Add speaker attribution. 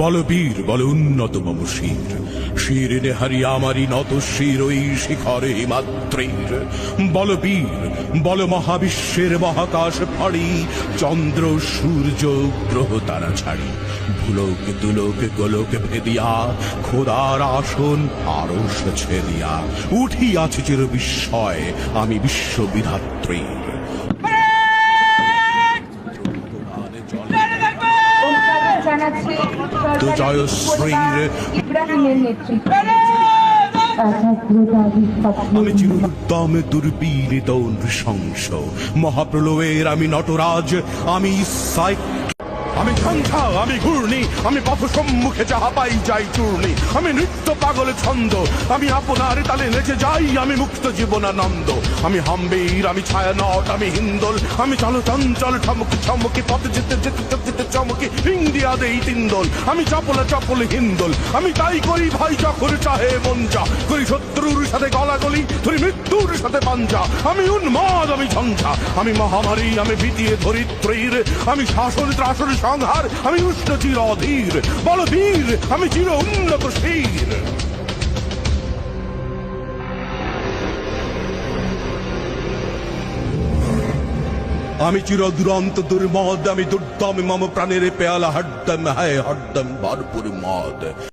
Speaker 1: বল বীর, বল উন্নত মম শির শির নেহারি আমারই নত শির, ওই শিখরে হিমাদ্রির বলবীর বল মহাবিশ্বের মহাকাশ ফাড়ি। চন্দ্র, সূর্য, গ্রহ তারা ছাড়ি। ভুলোক, দুলোক, গোলোক ভেদিয়া, খোদার আসন আরস ছেদিয়া। উঠিয়াছে চির বিস্ময় আমি বিশ্ববিধাত্রীর।
Speaker 2: জানাচ্ছি
Speaker 1: জয়শ্রীর
Speaker 2: ইব্রাহিমের
Speaker 1: আমি চিরুদ্দম দুর্বীরিত নৃশংস। মহাপ্রলয়ের আমি নটরাজ আমি আমি ঝঞ্ঝা আমি ঘূর্ণি আমি পথ সম্মুখে যাহা পাই যাই চূর্ণি। আমি নৃত্য পাগল ছন্দ আমি আপনার তালে নেচে যাই আমি মুক্ত জীবনানন্দ। আমি হাম্বীর আমি ছায়া নট আমি হিন্দোল আমি চল চঞ্চল ঠমকি ছমকি পথ যেতে যেতে চমকি, ইন্ডিয়া দেই তিন্দোল আমি চপলে চপলে হিন্দল আমি তাই করি ভাই যখন চাহে যা করি শত্রুর সাথে গলাগলি, ধরি মৃত্যুর সাথে পাঞ্জা। আমি উন্মাদ, আমি ঝঞ্ঝা। আমি মহামারী, আমি বিতিয়ে ধরিত্রীর। আমি শাসন ত্রাসন সংহার, আমি উষ্ণ চির অধীর। বল বীর আমি চির উন্নত শীর। আমি চির দুরন্ত দুর্মদ আমি দুর্দম মম প্রাণের পেয়ালা হরদম হায় হরদম ভরপুর মদ।